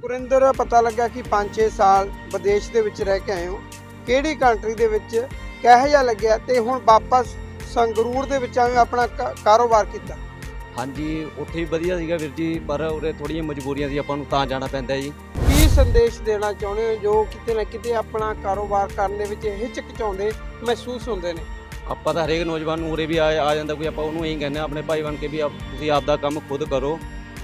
ਗੁਰਿੰਦਰ ਪਤਾ ਲੱਗਾ ਕਿ 5-6 ਸਾਲ ਵਿਦੇਸ਼ ਦੇ ਵਿੱਚ ਰਹਿ ਕੇ ਆਏ ਹੋ। ਕਿਹੜੀ ਕੰਟਰੀ ਦੇ ਵਿੱਚ ਕਿਹੋ ਜਿਹਾ ਲੱਗਿਆ ਤੇ ਹੁਣ ਵਾਪਸ ਸੰਗਰੂਰ ਦੇ ਵਿੱਚ ਹੋ, ਆਪਣਾ ਕਾਰੋਬਾਰ ਕੀਤਾ ਹਾਂਜੀ ਉੱਥੇ ਵੀ ਵਧੀਆ ਸੀਗਾ ਵੀਰ ਜੀ ਪਰ ਉਰੇ ਥੋੜੀਆਂ ਮਜਬੂਰੀਆਂ ਸੀ ਆਪਾਂ ਨੂੰ ਤਾਂ ਜਾਣਾ ਪੈਂਦਾ ਜੀ। ਕੀ ਸੰਦੇਸ਼ ਦੇਣਾ ਚਾਹੁੰਦੇ ਹੋ ਜੋ ਕਿਤੇ ਨਾ ਕਿਤੇ ਆਪਣਾ ਕਾਰੋਬਾਰ ਕਰਨ ਦੇ ਵਿੱਚ ਹਿਚਕਚਾਉਂਦੇ ਮਹਿਸੂਸ ਹੁੰਦੇ ਨੇ? ਆਪਾਂ ਤਾਂ ਹਰੇਕ ਨੌਜਵਾਨ ਨੂੰ ਉਰੇ ਵੀ ਆ ਜਾਂਦਾ ਕੋਈ ਆਪਾਂ ਉਹਨੂੰ ਇਹੀ ਕਹਿੰਦੇ ਆ ਆਪਣੇ ਭਾਈ ਬਣ ਕੇ ਵੀ ਆਪ- ਤੁਸੀਂ ਆਪਦਾ ਕੰਮ ਖੁਦ ਕਰੋ।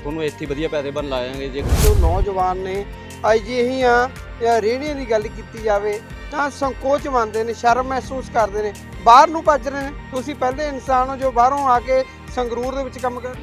ਤੁਹਾਨੂੰ ਇੱਥੇ ਵਧੀਆ ਪੈਸੇ ਬਣ ਲਾਵਾਂਗੇ ਜੇ ਜੋ ਨੌਜਵਾਨ ਨੇ ਅਜਿਹੀਆਂ ਜਾਂ ਰੇਹੜੀਆਂ ਦੀ ਗੱਲ ਕੀਤੀ ਜਾਵੇ ਤਾਂ ਸੰਕੋਚ ਮੰਨਦੇ ਨੇ ਸ਼ਰਮ ਮਹਿਸੂਸ ਕਰਦੇ ਨੇ ਬਾਹਰ ਨੂੰ ਭੱਜ ਰਹੇ ਨੇ ਤੁਸੀਂ ਪਹਿਲੇ ਇਨਸਾਨ ਹੋ ਜੋ ਬਾਹਰੋਂ ਆ ਕੇ ਸੰਗਰੂਰ ਦੇ ਵਿੱਚ ਕੰਮ ਕਰ।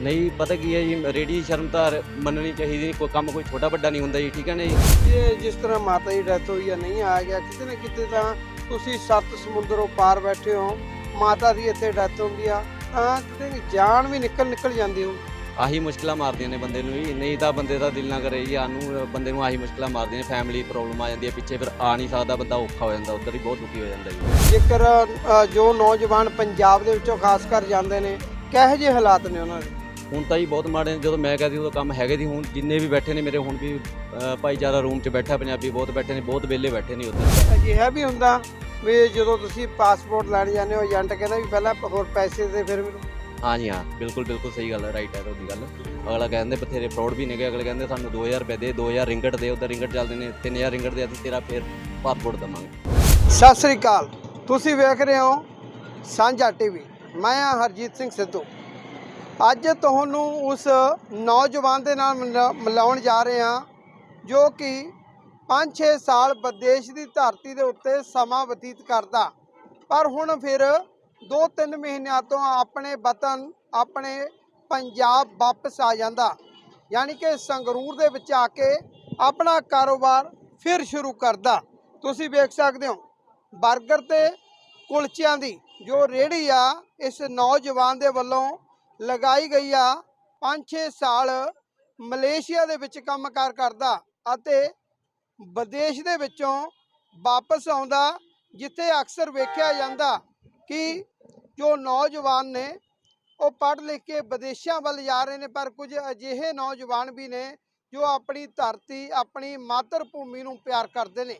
ਨਹੀਂ ਪਤਾ ਕੀ ਹੈ ਜੀ ਰੇਡੀ ਸ਼ਰਮ ਤਾਂ ਮੰਨਣੀ ਚਾਹੀਦੀ ਨਹੀਂ ਕੋਈ ਕੰਮ ਕੋਈ ਛੋਟਾ ਵੱਡਾ ਨਹੀਂ ਹੁੰਦਾ ਜੀ ਠੀਕ ਹੈ ਨਾ ਜੀ ਜਿਸ ਤਰ੍ਹਾਂ ਮਾਤਾ ਦੀ ਡੈਥ ਹੋਈ ਆ ਨਹੀਂ ਆ ਗਿਆ ਕਿਤੇ ਨਾ ਕਿਤੇ ਤਾਂ ਤੁਸੀਂ ਸੱਤ ਸਮੁੰਦਰੋਂ ਪਾਰ ਬੈਠੇ ਹੋ ਮਾਤਾ ਦੀ ਇੱਥੇ ਡੈਥ ਹੁੰਦੀ ਆ ਤਾਂ ਕਿਤੇ ਜਾਨ ਵੀ ਨਿਕਲ ਨਿਕਲ ਜਾਂਦੀ ਹੋ ਆਹੀ ਮੁਸ਼ਕਲਾਂ ਮਾਰਦੀਆਂ ਨੇ ਬੰਦੇ ਨੂੰ ਜੀ ਨਹੀਂ ਤਾਂ ਬੰਦੇ ਦਾ ਦਿਲ ਨਾ ਕਰੇ ਜੀ ਆਨੂੰ ਬੰਦੇ ਨੂੰ ਆਹੀ ਮੁਸ਼ਕਲਾਂ ਮਾਰਦੀਆਂ ਨੇ ਫੈਮਿਲੀ ਪ੍ਰੋਬਲਮ ਆ ਜਾਂਦੀ ਹੈ ਪਿੱਛੇ ਫਿਰ ਆ ਨਹੀਂ ਸਕਦਾ ਬੰਦਾ ਔਖਾ ਹੋ ਜਾਂਦਾ ਉੱਧਰ ਹੀ ਬਹੁਤ ਦੁਖੀ ਹੋ ਜਾਂਦਾ ਜੀ। ਜੇਕਰ ਜੋ ਨੌਜਵਾਨ ਪੰਜਾਬ ਦੇ ਵਿੱਚੋਂ ਖਾਸ ਕਰ ਜਾਂਦੇ ਨੇ ਕਿਹੋ ਜਿਹੇ ਹਾਲਾਤ ਨੇ ਉਹਨਾਂ ਦੇ? ਹੁਣ ਤਾਂ ਜੀ ਬਹੁਤ ਮਾੜੇ ਨੇ ਜਦੋਂ ਮੈਂ ਕਹਦੀ ਉਦੋਂ ਕੰਮ ਹੈਗੇ ਸੀ ਹੁਣ ਜਿੰਨੇ ਵੀ ਬੈਠੇ ਨੇ ਮੇਰੇ ਹੁਣ ਵੀ ਭਾਈਚਾਰਾ ਰੂਮ 'ਚ ਬੈਠਾ ਪੰਜਾਬੀ ਬਹੁਤ ਬੈਠੇ ਨੇ ਬਹੁਤ ਵਿਹਲੇ ਬੈਠੇ ਨੇ ਉੱਧਰ। ਅਜਿਹਾ ਵੀ ਹੁੰਦਾ ਵੀ ਜਦੋਂ ਤੁਸੀਂ ਪਾਸਪੋਰਟ ਲੈਣ ਜਾਂਦੇ ਹੋ ਏਜੰਟ ਕਹਿੰਦਾ ਵੀ ਪਹਿਲਾਂ ਹੋਰ ਪੈਸੇ ਦੇ ਫਿਰ ਮੈਨੂੰ ਹਾਂ ਜੀ ਹਾਂ। ਬਿਲਕੁਲ ਬਿਲਕੁਲ ਸਹੀ ਗੱਲ ਹੈ ਰਾਈਟ ਹੈ ਤੁਹਾਡੀ ਗੱਲ। ਅਗਲਾ ਕਹਿੰਦੇ ਬਥੇਰੇ ਫਰਾਡ ਵੀ ਨੇਗੇ ਅਗਲੇ ਕਹਿੰਦੇ ਸਾਨੂੰ 2000 ਰੁਪਏ ਦੇ 2000 ਰਿੰਗਟ ਦੇ, ਉਧਰ ਰਿੰਗਟ ਚੱਲਦੇ ਨੇ 3000 ਰਿੰਗਟ ਦੇ, ਅਸੀਂ ਤੇਰਾ ਫੇਰ ਪਾਸਪੋਰਟ ਦਵਾਂਗੇ। ਸਤਿ ਸ੍ਰੀ ਅਕਾਲ। ਤੁਸੀਂ ਵੇਖ ਰਹੇ ਹੋ ਸਾਂਝਾ ਟੀਵੀ। ਮੈਂ ਹਾਂ ਹਰਜੀਤ ਸਿੰਘ ਸਿੱਧੂ। ਅੱਜ ਤੁਹਾਨੂੰ ਉਸ ਨੌਜਵਾਨ ਦੇ ਨਾਲ ਮਿਲਾ- ਮਿਲਾਉਣ ਜਾ ਰਹੇ ਹਾਂ, ਜੋ ਕਿ 5-6 ਸਾਲ ਵਿਦੇਸ਼ ਦੀ ਧਰਤੀ ਦੇ ਉੱਤੇ ਸਮਾਂ ਬਤੀਤ ਕਰਦਾ। ਪਰ ਹੁਣ ਫਿਰ 2-3 ਮਹੀਨਿਆਂ ਤੋਂ ਆਪਣੇ ਵਤਨ, ਆਪਣੇ ਪੰਜਾਬ ਵਾਪਸ ਆ ਜਾਂਦਾ। ਯਾਨੀ ਕਿ ਸੰਗਰੂਰ ਦੇ ਵਿੱਚ ਆ ਕੇ ਆਪਣਾ ਕਾਰੋਬਾਰ ਫਿਰ ਸ਼ੁਰੂ ਕਰਦਾ। ਤੁਸੀਂ ਵੇਖ ਸਕਦੇ ਹੋ 버ਗਰ ਤੇ ਕੁਲਚਿਆਂ ਦੀ ਜੋ ਰੇਹੜੀ ਆ, ਇਸ ਨੌਜਵਾਨ ਦੇ ਵੱਲੋਂ ਲਗਾਈ ਗਈ ਆ 5-6 ਸਾਲ ਮਲੇਸ਼ੀਆ ਦੇ ਵਿੱਚ ਕੰਮਕਾਰ ਕਰਦਾ ਅਤੇ ਵਿਦੇਸ਼ ਦੇ ਵਿੱਚੋਂ ਵਾਪਸ ਆਉਂਦਾ, ਜਿੱਥੇ ਅਕਸਰ ਵੇਖਿਆ ਜਾਂਦਾ ਕਿ ਜੋ ਨੌਜਵਾਨ ਨੇ ਉਹ ਪੜ੍ਹ ਲਿਖ ਕੇ ਵਿਦੇਸ਼ਾਂ ਵੱਲ ਜਾ ਰਹੇ ਨੇ ਪਰ ਕੁਝ ਅਜਿਹੇ ਨੌਜਵਾਨ ਵੀ ਨੇ ਜੋ ਆਪਣੀ ਧਰਤੀ ਆਪਣੀ ਮਾਤਰ ਭੂਮੀ ਨੂੰ ਪਿਆਰ ਕਰਦੇ ਨੇ।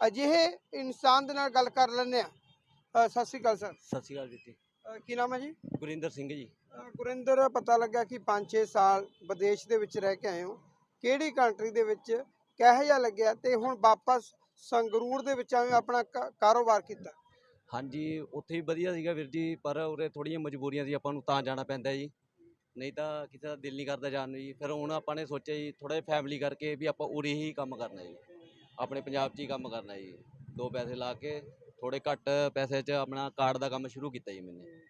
ਅਜਿਹੇ ਇਨਸਾਨ ਦੇ ਨਾਲ ਗੱਲ ਕਰ ਲੈਂਦੇ ਆ ਸਤਿ ਸ਼੍ਰੀ ਅਕਾਲ ਸਰ। ਸਤਿ ਸ਼੍ਰੀ ਅਕਾਲ ਜੀ ਕੀ ਨਾਮ ਹੈ ਜੀ? ਗੁਰਿੰਦਰ ਸਿੰਘ ਜੀ। ਗੁਰਿੰਦਰ ਪਤਾ ਲੱਗਾ ਕਿ 5-6 ਸਾਲ ਵਿਦੇਸ਼ ਦੇ ਵਿੱਚ ਰਹਿ ਕੇ ਆਏ ਹੋ। ਕਿਹੜੀ ਕੰਟਰੀ ਦੇ ਵਿੱਚ ਕਿਹੋ ਜਿਹਾ ਲੱਗਿਆ ਤੇ ਹੁਣ ਵਾਪਸ ਸੰਗਰੂਰ ਦੇ ਵਿੱਚ ਆਏ ਆਪਣਾ ਕਾਰੋਬਾਰ ਕੀਤਾ? ਹਾਂਜੀ, ਉੱਥੇ ਵੀ ਵਧੀਆ ਸੀਗਾ ਵੀਰ ਜੀ, ਪਰ ਉਰੇ ਥੋੜ੍ਹੀਆਂ ਮਜਬੂਰੀਆਂ ਸੀ, ਆਪਾਂ ਨੂੰ ਤਾਂ ਜਾਣਾ ਪੈਂਦਾ ਜੀ। ਨਹੀਂ ਤਾਂ ਕਿਸੇ ਦਾ ਦਿਲ ਨਹੀਂ ਕਰਦਾ ਜਾਣ ਨੂੰ ਜੀ। ਫਿਰ ਹੁਣ ਆਪਾਂ ਨੇ ਸੋਚਿਆ ਜੀ, ਥੋੜ੍ਹਾ ਜਿਹਾ ਫੈਮਿਲੀ ਕਰਕੇ ਵੀ ਆਪਾਂ ਉਰੇ ਹੀ ਕੰਮ ਕਰਨਾ ਜੀ। ਆਪਣੇ ਪੰਜਾਬ 'ਚ ਹੀ ਕੰਮ ਕਰਨਾ ਜੀ। ਦੋ ਪੈਸੇ ਲਾ ਕੇ ਥੋੜੇ ਘੱਟ ਪੈਸੇ 'ਚ ਆਪਣਾ ਕਾਰਡ ਦਾ ਕੰਮ ਸ਼ੁਰੂ ਕੀਤਾ ਜੀ ਮੈਨੇ।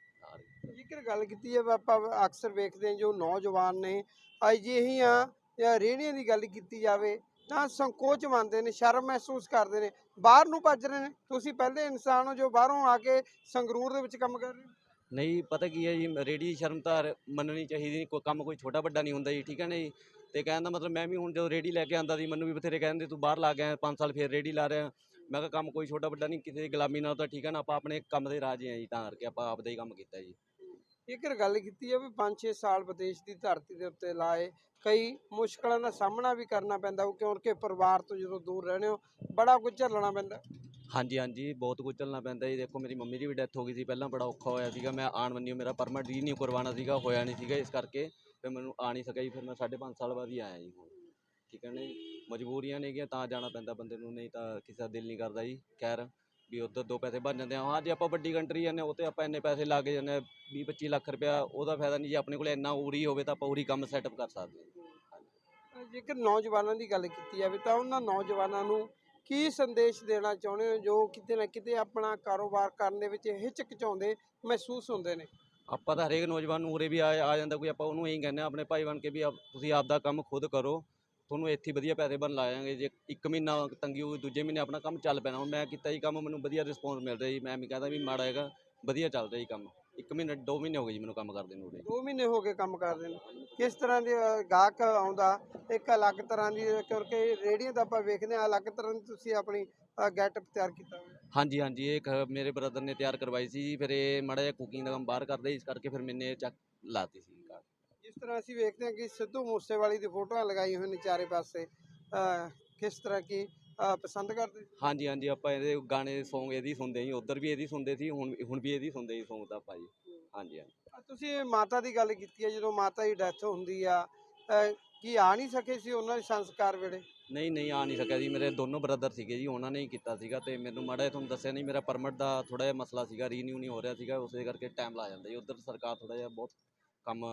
ਜੇਕਰ ਗੱਲ ਕੀਤੀ ਹੈ ਆਪਾਂ ਅਕਸਰ ਵੇਖਦੇ ਹਾਂ ਜੋ ਨੌਜਵਾਨ ਨੇ ਅਜਿਹੀਆਂ ਜਾਂ ਰੇਹੜੀਆਂ ਦੀ ਗੱਲ ਕੀਤੀ ਜਾਵੇ ਤਾਂ ਸੰਕੋਚ ਮੰਨਦੇ ਨੇ, ਸ਼ਰਮ ਮਹਿਸੂਸ ਕਰਦੇ ਨੇ। ਬਾਹਰ ਨੂੰ ਭੱਜ ਰਹੇ ਨੇ। ਤੁਸੀਂ ਪਹਿਲੇ ਇਨਸਾਨ ਹੋ ਜੋ ਬਾਹਰੋਂ ਆ ਕੇ ਸੰਗਰੂਰ ਦੇ ਵਿੱਚ ਕੰਮ ਕਰ ਰਹੇ ਹੋ। ਨਹੀਂ, ਪਤਾ ਕੀ ਹੈ ਜੀ ਰੇਡੀ ਸ਼ਰਮ ਤਾਂ ਮੰਨਣੀ ਚਾਹੀਦੀ ਨਹੀਂ। ਕੋਈ ਕੰਮ ਕੋਈ ਛੋਟਾ ਵੱਡਾ ਨਹੀਂ ਹੁੰਦਾ ਜੀ, ਠੀਕ ਹੈ ਨਾ ਜੀ? ਤੇ ਕਹਿਣ ਦਾ ਮਤਲਬ ਮੈਂ ਵੀ ਹੁਣ ਜਦੋਂ ਰੇਡੀ ਲੈ ਕੇ ਆਂਦਾ ਸੀ, ਮੈਨੂੰ ਵੀ ਬਥੇਰੇ ਕਹਿੰਦੇ, ਤੂੰ ਬਾਹਰ ਲਾ ਗਿਆ 5 ਸਾਲ ਫੇਰ ਰੇਡੀ ਲਾ ਰਿਹਾ। ਮੈਂ ਕਿਹਾ, ਕੰਮ ਕੋਈ ਛੋਟਾ ਵੱਡਾ ਨਹੀਂ, ਕਿਸੇ ਦੀ ਗੁਲਾਮੀ ਨਾਲ ਤਾਂ ਠੀਕ ਹੈ ਨਾ, ਆਪਾਂ ਆਪਣੇ ਕੰਮ ਦੇ ਰਾਜੇ ਆ ਜੀ, ਤਾਂ ਕਰਕੇ ਆਪਾਂ ਆਪਦਾ ਹੀ ਕੰਮ ਕੀਤਾ ਜੀ। ਜੇਕਰ ਗੱਲ ਕੀਤੀ ਹੈ ਵੀ 5-6 ਸਾਲ ਵਿਦੇਸ਼ ਦੀ ਧਰਤੀ ਦੇ ਉੱਤੇ ਲਾਏ ਕਈ ਮੁਸ਼ਕਲਾਂ ਦਾ ਸਾਹਮਣਾ ਵੀ ਕਰਨਾ ਪੈਂਦਾ ਉਹ ਕਿਉਂਕਿ ਪਰਿਵਾਰ ਤੋਂ ਜਦੋਂ ਦੂਰ ਰਹਿੰਦੇ ਹੋ, ਬੜਾ ਕੁਝ ਝੱਲਣਾ ਪੈਂਦਾ। ਹਾਂਜੀ ਹਾਂਜੀ, ਬਹੁਤ ਕੁਝ ਝੱਲਣਾ ਪੈਂਦਾ ਜੀ। ਦੇਖੋ, ਮੇਰੀ ਮੰਮੀ ਦੀ ਵੀ ਡੈਥ ਹੋ ਗਈ ਸੀ, ਪਹਿਲਾਂ ਬੜਾ ਔਖਾ ਹੋਇਆ ਸੀਗਾ। ਮੈਂ ਆਣ ਬੰਨਿਓ ਮੇਰਾ ਪਰਮਿਟ ਰੀਨਿਊ ਕਰਵਾਉਣਾ ਸੀਗਾ, ਹੋਇਆ ਨਹੀਂ ਸੀਗਾ ਇਸ ਕਰਕੇ। ਫਿਰ ਮੈਨੂੰ ਆ ਨਹੀਂ ਸਕਿਆ ਜੀ, ਫਿਰ ਮੈਂ 5.5 ਸਾਲ ਬਾਅਦ ਹੀ ਆਇਆ ਜੀ ਹੁਣ। ਠੀਕ ਹੈ ਨਾ ਮਜਬੂਰੀਆਂ ਨੇਗੀਆਂ, ਤਾਂ ਜਾਣਾ ਪੈਂਦਾ ਬੰਦੇ ਨੂੰ, ਨਹੀਂ ਤਾਂ ਕਿਸੇ ਦਾ ਦਿਲ ਨਹੀਂ ਕਰਦਾ ਜੀ। ਖੈਰ ਵੀ ਉੱਧਰ ਦੋ ਪੈਸੇ ਬਣ ਜਾਂਦੇ ਆ। ਹਾਂ ਜੇ ਆਪਾਂ ਵੱਡੀ ਕੰਟਰੀ ਜਾਂਦੇ ਉਹ ਤੇ ਆਪਾਂ ਇੰਨੇ ਪੈਸੇ ਲਾ ਕੇ ਜਾਂਦੇ 20 25 ਲੱਖ ਰੁਪਇਆ ਉਹਦਾ ਫਾਇਦਾ ਨਹੀਂ ਜੇ ਆਪਣੇ ਕੋਲ ਇੰਨਾ ਉਰੀ ਹੋਵੇ ਤਾਂ ਆਪਾਂ ਉਰੀ ਕੰਮ ਸੈਟਅਪ ਕਰ ਸਕਦੇ ਹਾਂ। ਜੇਕਰ ਨੌਜਵਾਨਾਂ ਦੀ ਗੱਲ ਕੀਤੀ ਜਾਵੇ ਤਾਂ ਉਹਨਾਂ ਨੌਜਵਾਨਾਂ ਨੂੰ ਕੀ ਸੰਦੇਸ਼ ਦੇਣਾ ਚਾਹੁੰਦੇ ਹੋ? ਜੋ ਕਿਤੇ ਨਾ ਕਿਤੇ ਆਪਣਾ ਕਾਰੋਬਾਰ ਕਰਨ ਦੇ ਵਿੱਚ ਹਿਚਕਚਾਉਂਦੇ ਮਹਿਸੂਸ ਹੁੰਦੇ ਨੇ? ਆਪਾਂ ਤਾਂ ਹਰੇਕ ਨੌਜਵਾਨ ਨੂੰ ਉਰੇ ਵੀ ਆ ਜਾਂਦਾ ਕੋਈ ਆਪਾਂ ਉਹਨੂੰ ਇਹੀ ਕਹਿੰਦੇ ਆ ਆਪਣੇ ਭਾਈ ਬਣ ਕੇ ਵੀ ਆਪ- ਤੁਸੀਂ ਆਪਦਾ ਕੰਮ ਖੁਦ ਕਰੋ। ਤੁਹਾਨੂੰ ਇੱਥੇ ਵਧੀਆ ਪੈਸੇ ਬਣ ਲਾਵਾਂਗੇ ਜੇ ਇੱਕ ਮਹੀਨਾ ਤੰਗੀ ਹੋਈ ਦੂਜੇ ਮਹੀਨੇ ਆਪਣਾ ਕੰਮ ਚੱਲ ਪੈਣਾ। ਹੁਣ ਮੈਂ ਕੀਤਾ ਜੀ ਕੰਮ ਮੈਨੂੰ ਵਧੀਆ ਰਿਸਪੌਂਸ ਮਿਲ ਰਿਹਾ ਜੀ। ਮੈਂ ਵੀ ਕਹਿੰਦਾ ਵੀ ਮਾੜਾ ਹੈਗਾ ਵਧੀਆ ਚੱਲ ਰਿਹਾ ਜੀ ਕੰਮ। ਇੱਕ ਮਹੀਨਾ ਦੋ ਮਹੀਨੇ ਹੋ ਗਏ ਜੀ ਮੈਨੂੰ ਕੰਮ ਕਰਦੇ ਨੂੰ ਉਰੇ। 2 ਮਹੀਨੇ ਹੋ ਗਏ ਕੰਮ ਕਰਦੇ ਨੇ। ਕਿਸ ਤਰ੍ਹਾਂ ਦੇ ਅ, ਗਾਹਕ ਆਉਂਦਾ ਇੱਕ ਅਲੱਗ ਤਰ੍ਹਾਂ ਦੀ ਕਿਉਂਕਿ ਰੇੜੀਆਂ ਤਾਂ ਆਪਾਂ ਵੇਖਦੇ ਹਾਂ ਅਲੱਗ ਤਰ੍ਹਾਂ ਦੀ ਤੁਸੀਂ ਆਪਣੀ ਗੈਟਅਪ ਤਿਆਰ ਕੀਤਾ ਹੋਇਆ। ਹਾਂਜੀ ਹਾਂਜੀ ਇਹ ਖ- ਮੇਰੇ ਬ੍ਰਦਰ ਨੇ ਤਿਆਰ ਕਰਵਾਈ ਸੀ ਜੀ। ਫਿਰ ਇਹ ਮਾੜਾ ਜਿਹਾ ਕੁਕਿੰਗ ਦਾ ਕੰਮ ਬਾਹਰ ਕਰਦਾ ਇਸ ਕਰਕੇ ਫਿਰ ਮੈਨੇ ਚੱਕ ਲਾਤੀ ਸੀ। ਜਿਸ ਤਰ੍ਹਾਂ ਅਸੀਂ ਵੇਖਦੇ ਹਾਂ ਕਿ ਸਿੱਧੂ ਮੂਸੇਵਾਲੀ ਦੀ ਫੋਟੋਆਂ ਲਗਾਈ ਹੋਈਆਂ ਨੇ ਚਾਰੇ ਪਾਸੇ। ਕਿਸ ਤਰ੍ਹਾਂ ਕੀ ਪਸੰਦ ਕਰਦੇ? ਹਾਂਜੀ ਹਾਂਜੀ ਆਪਾਂ ਇਹਦੇ ਗਾਣੇ Song ਇਹਦੀ ਸੁਣਦੇ ਸੀ ਉਧਰ ਵੀ ਇਹਦੀ ਸੁਣਦੇ ਸੀ ਹੁਣ ਹੁਣ ਵੀ ਇਹਦੀ ਸੁਣਦੇ ਸੀ Song ਆਪਾਂ ਜੀ। ਹਾਂਜੀ ਹਾਂਜੀ। ਤੁਸੀਂ ਮਾਤਾ ਦੀ ਗੱਲ ਕੀਤੀ ਹੈ ਜਦੋਂ ਮਾਤਾ ਦੀ ਡੈਥ ਹੁੰਦੀ ਆ ਕੀ ਆ ਨਹੀਂ ਸਕੇ ਸੀ ਉਹਨਾਂ ਦੇ ਸੰਸਕਾਰ ਵੇਲੇ? ਨਹੀਂ ਨਹੀਂ ਆ ਨਹੀਂ ਸਕਿਆ ਜੀ। ਮੇਰੇ ਦੋਨੋਂ ਬ੍ਰਦਰ ਸੀਗੇ ਜੀ ਉਹਨਾਂ ਨੇ ਹੀ ਕੀਤਾ ਸੀਗਾ ਤੇ ਮੈਨੂੰ ਮਾੜਾ ਤੁਹਾਨੂੰ ਦੱਸਿਆ ਨਹੀਂ ਮੇਰਾ ਪਰਮਿਟ ਦਾ ਥੋੜਾ ਜਿਹਾ ਮਸਲਾ ਸੀਗਾ ਰੀਨਿਊ ਨਹੀਂ ਹੋ ਰਿਹਾ ਸੀਗਾ ਉਸੇ ਕਰਕੇ ਟਾਈਮ ਲਾ ਜਾਂਦਾ ਜੀ। ਉਧਰ ਸਰਕਾਰ ਥੋੜਾ ਜਿਹਾ ਬਹੁਤ ਕੰਮ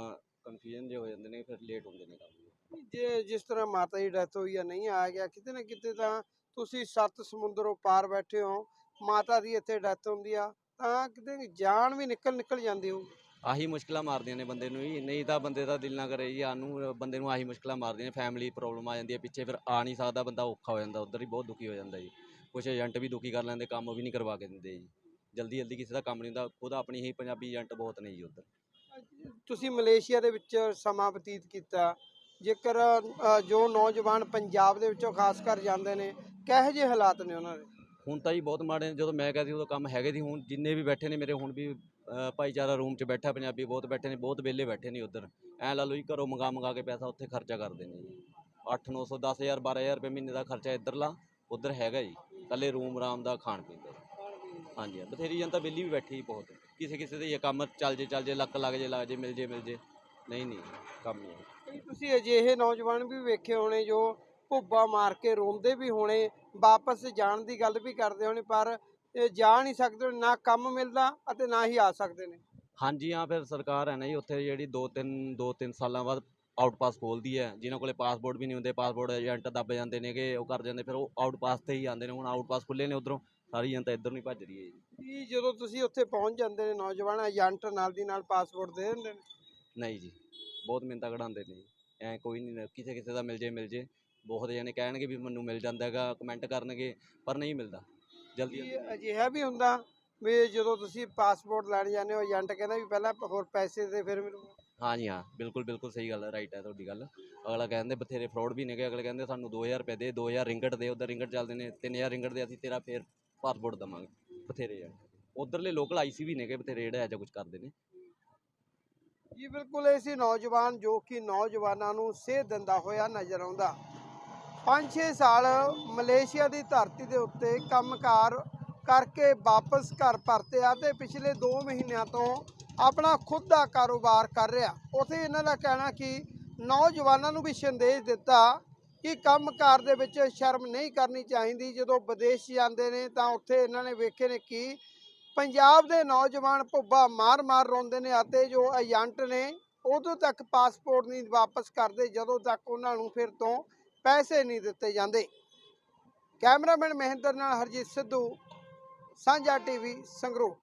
ਕਨਫਿਊਜ਼ਨ ਜੇ ਹੋ ਜਾਂਦੇ ਨੇ ਫਿਰ ਲੇਟ ਹੁੰਦੇ ਨੇ ਕੰਮ। ਜੇ ਜਿਸ ਤਰ੍ਹਾਂ ਮਾਤਾ ਦੀ ਡੈਥ ਹੋਈ ਆ ਨਹੀਂ ਆ ਗਿਆ ਕਿਤੇ ਨਾ ਕਿਤੇ ਤਾਂ ਤੁਸੀਂ ਸੱਤ ਸਮੁੰਦਰੋਂ ਪਾਰ ਬੈਠੇ ਹੋ ਮਾਤਾ ਦੀ ਇੱਥੇ ਡੈਥ ਹੁੰਦੀ ਆ ਤਾਂ ਕਿਤੇ ਜਾਨ ਵੀ ਨਿਕਲ ਨਿਕਲ ਜਾਂਦੀ ਹੋ ਆਹੀ ਮੁਸ਼ਕਲਾਂ ਮਾਰਦੀਆਂ ਨੇ ਬੰਦੇ ਨੂੰ ਹੀ ਨਹੀਂ ਤਾਂ ਬੰਦੇ ਦਾ ਦਿਲ ਨਾ ਕਰੇ ਜੀ ਆਨੂੰ ਬੰਦੇ ਨੂੰ ਆਹੀ ਮੁਸ਼ਕਲਾਂ ਮਾਰਦੀਆਂ ਨੇ ਫੈਮਿਲੀ ਪ੍ਰੋਬਲਮ ਆ ਜਾਂਦੀ ਹੈ ਪਿੱਛੇ ਫਿਰ ਆ ਨਹੀਂ ਸਕਦਾ ਬੰਦਾ ਔਖਾ ਹੋ ਜਾਂਦਾ ਉਧਰ ਹੀ ਬਹੁਤ ਦੁਖੀ ਹੋ ਜਾਂਦਾ ਜੀ। ਕੁਛ ਏਜੰਟ ਵੀ ਦੁਖੀ ਕਰ ਲੈਂਦੇ ਕੰਮ ਵੀ ਨਹੀਂ ਕਰਵਾ ਕੇ ਦਿੰਦੇ ਜੀ। ਜਲਦੀ ਜਲਦੀ ਕਿਸੇ ਦਾ ਕੰਮ ਨਹੀਂ ਹੁੰਦਾ ਖੁਦ ਆਪਣੀ ਹੀ ਪੰਜਾਬੀ ਏਜੰਟ ਬਹੁਤ ਨੇ ਜੀ ਉਧਰ। ਤੁਸੀਂ ਮਲੇਸ਼ੀਆ ਦੇ ਵਿੱਚ ਸਮਾਂ ਬਤੀਤ ਕੀਤਾ। ਜੇਕਰ ਅ, ਜੋ ਨੌਜਵਾਨ ਪੰਜਾਬ ਦੇ ਵਿੱਚੋਂ ਖਾਸ ਕਰ ਜਾਂਦੇ ਨੇ ਕਿਹੋ ਜਿਹੇ ਹਾਲਾਤ ਨੇ ਉਹਨਾਂ ਦੇ? ਹੁਣ ਤਾਂ ਜੀ ਬਹੁਤ ਮਾੜੇ ਨੇ। ਜਦੋਂ ਮੈਂ ਕਹਿੰਦੀ ਉਦੋਂ ਕੰਮ ਹੈਗੇ ਸੀ। ਹੁਣ ਜਿੰਨੇ ਵੀ ਬੈਠੇ ਨੇ ਮੇਰੇ ਹੁਣ ਵੀ ਅਹ, ਭਾਈਚਾਰਾ ਰੂਮ 'ਚ ਬੈਠਾ ਪੰਜਾਬੀ ਬਹੁਤ ਬੈਠੇ ਨੇ ਬਹੁਤ ਵਿਹਲੇ ਬੈਠੇ ਨੇ ਉਧਰ। ਐ ਲਾ ਲਓ ਜੀ ਘਰੋਂ ਮੰਗਾ ਮੰਗਾ ਕੇ ਪੈਸਾ ਉੱਥੇ ਖਰਚਾ ਕਰਦੇ ਨੇ ਜੀ। 8 900 10000 12000 ਰੁਪਏ ਮਹੀਨੇ ਦਾ ਖਰਚਾ ਇੱਧਰਲਾ ਉਧਰ ਹੈਗਾ ਜੀ। ਕੱਲੇ ਰੂਮ ਆਰਾਮ ਦਾ ਖਾਣ ਪੀਣ ਦਾ ਹਾਂਜੀ ਬਥੇਰੀ ਜਨਤਾ ਵਿਹਲੀ ਵੀ ਬੈਠੀ ਬਹੁਤ। ਕਿਸੇ ਕਿਸੇ ਦੇ ਇਹ ਕੰਮ ਚੱਲ ਜੇ ਚੱਲ ਜੇ ਲੱਕ ਲੱਗ ਜੇ ਲੱਗ ਜੇ ਮਿਲ ਜੇ ਮਿਲ ਜੇ। ਨਹੀਂ ਨਹੀਂ ਕੰਮ ਨਹੀਂ ਹੈ। ਤੁਸੀਂ ਅਜਿਹੇ ਨੌਜਵਾਨ ਵੀ ਵੇਖੇ ਹੋਣੇ ਜੋ ਭੁੱਬਾ ਮਾਰ ਕੇ ਰੋਂਦੇ ਵੀ ਹੋਣੇ ਵਾਪਸ ਜਾਣ ਦੀ ਗੱਲ ਵੀ ਕਰਦੇ ਹੋਣੇ ਪਰ ਇਹ ਜਾ ਨਹੀਂ ਸਕਦੇ ਹੋਣੇ, ਨਾ ਕੰਮ ਮਿਲਦਾ ਅਤੇ ਨਾ ਹੀ ਆ ਸਕਦੇ ਨੇ। ਹਾਂਜੀ ਹਾਂ ਫਿਰ ਸਰਕਾਰ ਹੈ ਨਾ ਜੀ ਉੱਥੇ ਜਿਹੜੀ 2 3 2 3 ਸਾਲਾਂ ਬਾਅਦ ਆਊਟ ਪਾਸ ਖੋਲਦੀ ਹੈ। ਜਿਨ੍ਹਾਂ ਕੋਲੇ ਪਾਸਪੋਰਟ ਵੀ ਨਹੀਂ ਹੁੰਦੇ ਪਾਸਪੋਰਟ ਏਜੰਟ ਦੱਬ ਜਾਂਦੇ ਨੇਗੇ ਉਹ ਕਰ ਜਾਂਦੇ ਫਿਰ ਉਹ ਆਊਟ ਪਾਸ ਤੇ ਹੀ ਆਉਂਦੇ ਨੇ ਹੁਣ ਆਊਟ ਪਾਸ ਖੁੱਲੇ ਨੇ ਉਧਰੋਂ। ਸਾਰੀ ਜਨਤਾ ਇੱਧਰ ਨੂੰ ਹੀ ਭੱਜ ਰਹੀ ਹੈ ਜੀ। ਕੀ ਜਦੋਂ ਤੁਸੀਂ ਉੱਥੇ ਪਹੁੰਚ ਜਾਂਦੇ ਨੇ ਨੌਜਵਾਨ ਏਜੰਟ ਨਾਲ ਦੀ ਨਾਲ ਪਾਸਪੋਰਟ ਦੇ ਦਿੰਦੇ ਨੇ? ਨਹੀਂ ਜੀ ਬਹੁਤ ਮਿੰਤਾ ਕਢਾਉਂਦੇ ਨੇ ਐ ਕੋਈ ਨਹੀਂ ਕਿਸੇ ਕਿਸੇ ਦਾ ਮਿਲ ਜੇ ਮਿਲ ਜੇ। ਬਹੁਤ ਜਣੇ ਕਹਿਣਗੇ ਵੀ ਮੈਨੂੰ ਮਿਲ ਜਾਂਦਾ ਹੈਗਾ ਕਮੈਂਟ ਕਰਨਗੇ ਪਰ ਨਹੀਂ ਮਿਲਦਾ। ਜਲਦੀ ਕੀ ਅਜਿਹਾ ਵੀ ਹੁੰਦਾ ਵੀ ਜਦੋਂ ਤੁਸੀਂ ਪਾਸਪੋਰਟ ਲੈਣ ਜਾਂਦੇ ਹੋ ਏਜੰਟ ਕਹਿੰਦਾ ਵੀ ਪਹਿਲਾਂ ਹੋਰ ਪੈਸੇ ਦੇ ਫਿਰ ਮਿਲੂਗਾ ਹਾਂਜੀ ਹਾਂ। ਬਿਲਕੁਲ ਬਿਲਕੁਲ ਸਹੀ ਗੱਲ ਹੈ ਰਾਈਟ ਹੈ ਤੁਹਾਡੀ ਗੱਲ। ਅਗਲਾ ਕਹਿੰਦੇ ਬਥੇਰੇ ਫਰਾਡ ਵੀ ਨੇਗੇ ਅਗਲੇ ਕਹਿੰਦੇ ਸਾਨੂੰ 2000 ਰੁਪਏ ਦੇ 2000 ਰਿੰਗਟ ਦੇ ਉਧਰ ਰਿੰਗਟ ਚੱਲਦੇ ਨੇ 3000 ਰਿੰਗਟ ਦੇ ਅਸੀਂ ਤੇਰਾ ਫੇਰ ਪਾਸਪੋਰਟ ਦਵਾਂਗੇ, ਬਥੇਰੇ ਆ। ਉਧਰਲੇ ਲੋਕਲ ਆਈਸੀ ਵੀ ਨੇਗੇ, ਬਥੇਰੇ ਜਿਹੜੇ ਇਹੋ ਕੁਝ ਕਰਦੇ ਨੇ। ਜੀ, ਬਿਲਕੁਲ, ਇਹ ਨੌਜਵਾਨ ਜੋ ਕਿ ਨੌਜਵਾਨਾਂ ਨੂੰ ਸੇਧ ਦਿੰਦਾ ਹੋਇਆ ਨਜ਼ਰ ਆਉਂਦਾ। 5-6 ਸਾਲ ਮਲੇਸ਼ੀਆ ਦੀ ਧਰਤੀ ਦੇ ਉੱਤੇ ਕੰਮਕਾਰ ਕਰਕੇ ਵਾਪਸ ਘਰ ਪਰਤਿਆ ਤੇ ਪਿਛਲੇ 2 ਮਹੀਨਿਆਂ ਤੋਂ ਆਪਣਾ ਖੁਦ ਦਾ ਕਾਰੋਬਾਰ ਕਰ ਰਿਹਾ। ਉਥੇ ਇਹਨਾਂ ਦਾ ਕਹਿਣਾ ਕਿ ਨੌਜਵਾਨਾਂ ਨੂੰ ਵੀ ਸੰਦੇਸ਼ ਦਿੱਤਾ ਕਿ ਕੰਮਕਾਰ ਦੇ ਵਿੱਚ ਸ਼ਰਮ ਨਹੀਂ ਕਰਨੀ ਚਾਹੀਦੀ। ਜਦੋਂ ਵਿਦੇਸ਼ ਜਾਂਦੇ ਨੇ ਤਾਂ ਉੱਥੇ ਇਹਨਾਂ ਨੇ ਵੇਖੇ ਨੇ ਕਿ ਪੰਜਾਬ ਦੇ ਨੌਜਵਾਨ ਭੁੱਬਾ ਮਾਰ-ਮਾਰ ਰੋਂਦੇ ਨੇ ਅਤੇ ਜੋ ਏਜੰਟ ਨੇ ਉਦੋਂ ਤੱਕ ਪਾਸਪੋਰਟ ਨਹੀਂ ਵਾਪਸ ਕਰਦੇ, ਜਦੋਂ ਤੱਕ ਉਹਨਾਂ ਨੂੰ ਫਿਰ ਤੋਂ ਪੈਸੇ ਨਹੀਂ ਦਿੱਤੇ ਜਾਂਦੇ। ਕੈਮਰਾਮੈਨ ਮਹਿੰਦਰ ਨਾਲ ਹਰਜੀਤ ਸਿੱਧੂ, ਸਾਂਝਾ ਟੀਵੀ ਸੰਗਰੂਰ।